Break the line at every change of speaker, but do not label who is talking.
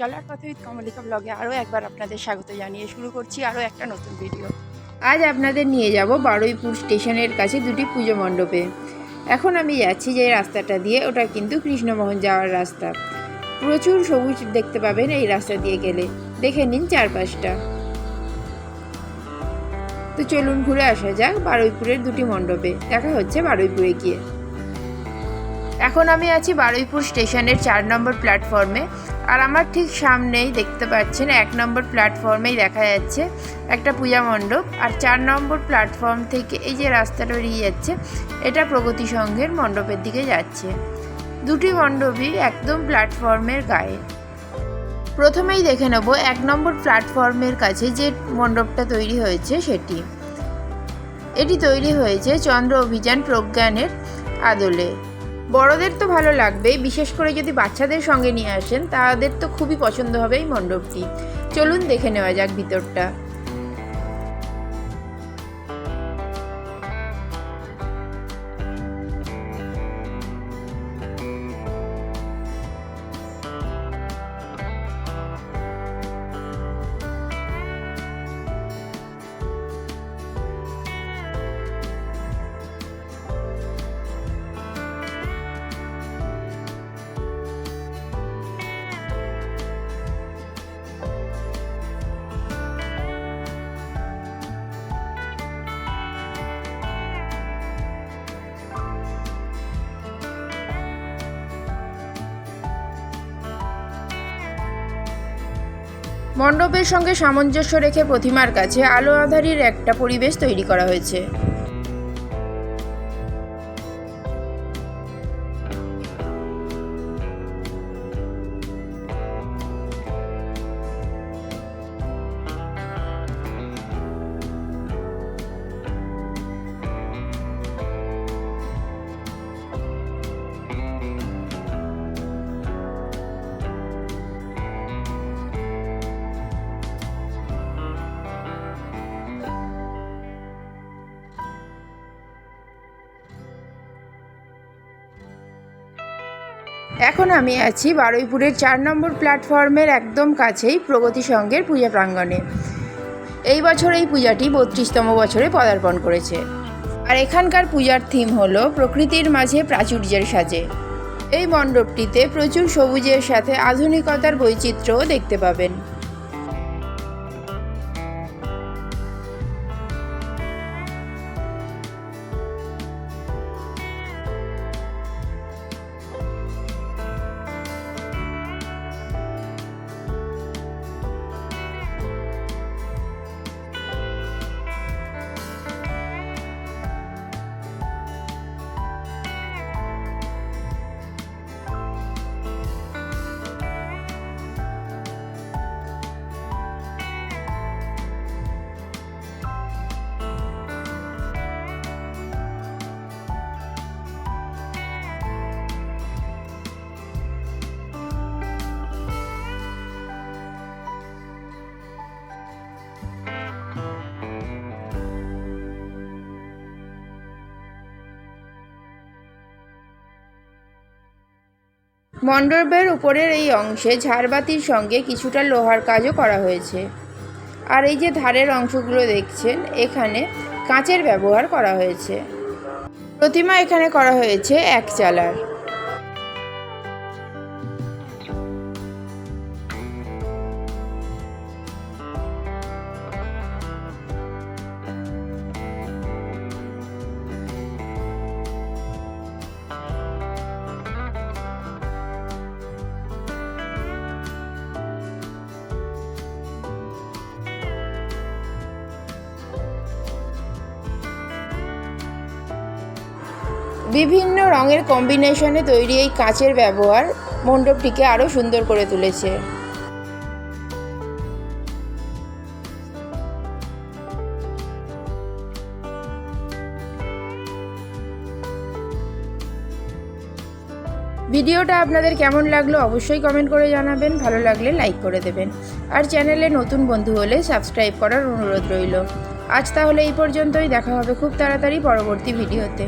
চলার পথে উইথ কমলিকা ব্লগে আরও একবার আপনাদের স্বাগত জানিয়ে শুরু করছি আরও একটা নতুন ভিডিও।
আজ আপনাদের নিয়ে যাব বারুইপুর স্টেশনের কাছে দুটি পুজো মণ্ডপে। এখন আমি যাচ্ছি যে রাস্তাটা দিয়ে, ওটা কিন্তু কৃষ্ণমোহন যাওয়ার রাস্তা। প্রচুর সবুজ দেখতে পাবেন এই রাস্তা দিয়ে গেলে। দেখে নিন চারপাশটা। তো চলুন ঘুরে আসা যাক বারুইপুরের দুটি মণ্ডপে। দেখা হচ্ছে বারুইপুরে গিয়ে। এখন আমি আছি বারুইপুর স্টেশনের চার নম্বর প্ল্যাটফর্মে। আর আমার ঠিক সামনেই দেখতে পাচ্ছেন, এক নম্বর প্ল্যাটফর্মেই দেখা যাচ্ছে একটা পূজা মণ্ডপ। আর চার নম্বর প্ল্যাটফর্ম থেকে এই যে রাস্তাটা বেরিয়ে যাচ্ছে, এটা প্রগতি সংঘের মণ্ডপের দিকে যাচ্ছে। দুটি মণ্ডপই একদম প্ল্যাটফর্মের গায়ে। প্রথমেই দেখে নেব এক নম্বর প্ল্যাটফর্মের কাছে যে মণ্ডপটা তৈরি হয়েছে সেটি। এটি তৈরি হয়েছে চন্দ্র অভিযান প্রজ্ঞানের আদলে। বড়দের তো ভালো লাগবে বিশেষ করে যদি বাচ্চাদের সঙ্গে নিয়ে আসেন, তাদের তো খুবই পছন্দ হবে এই মণ্ডপটি। চলুন দেখে নেওয়া যাক ভিতরটা। মণ্ডপের সঙ্গে সামঞ্জস্য রেখে প্রতিমার কাছে আলো আধারির একটা পরিবেশ তৈরি করা হয়েছে। এখন আমি আছি বারুইপুরের চার নম্বর প্ল্যাটফর্মের একদম কাছেই প্রগতি সংঘের পূজা প্রাঙ্গণে। এই বছর এই পূজাটি বত্রিশতম বছরে পদার্পণ করেছে। আর এখানকার পূজার থিম হল প্রকৃতির মাঝে প্রাচুর্যের সাজে। এই মণ্ডপটিতে প্রচুর সবুজের সাথে আধুনিকতার বৈচিত্র্যও দেখতে পাবেন। মণ্ডপের উপরের এই অংশে ঝাড়বাতির সঙ্গে কিছুটা লোহার কাজও করা হয়েছে। আর এই যে ধারের অংশগুলো দেখছেন, এখানে কাঁচের ব্যবহার করা হয়েছে। প্রতিমা এখানে করা হয়েছে এক চালার। বিভিন্ন রঙের কম্বিনেশনে তৈরি এই কাঁচের ব্যবহার মণ্ডপটিকে আরও সুন্দর করে তুলেছে। ভিডিওটা আপনাদের কেমন লাগল অবশ্যই কমেন্ট করে জানাবেন, ভালো লাগলে লাইক করে দেবেন। আর চ্যানেলে নতুন বন্ধু হলে সাবস্ক্রাইব করার অনুরোধ রইল। আজ তাহলে এই পর্যন্তই, দেখা হবে খুব তাড়াতাড়ি পরবর্তী ভিডিওতে।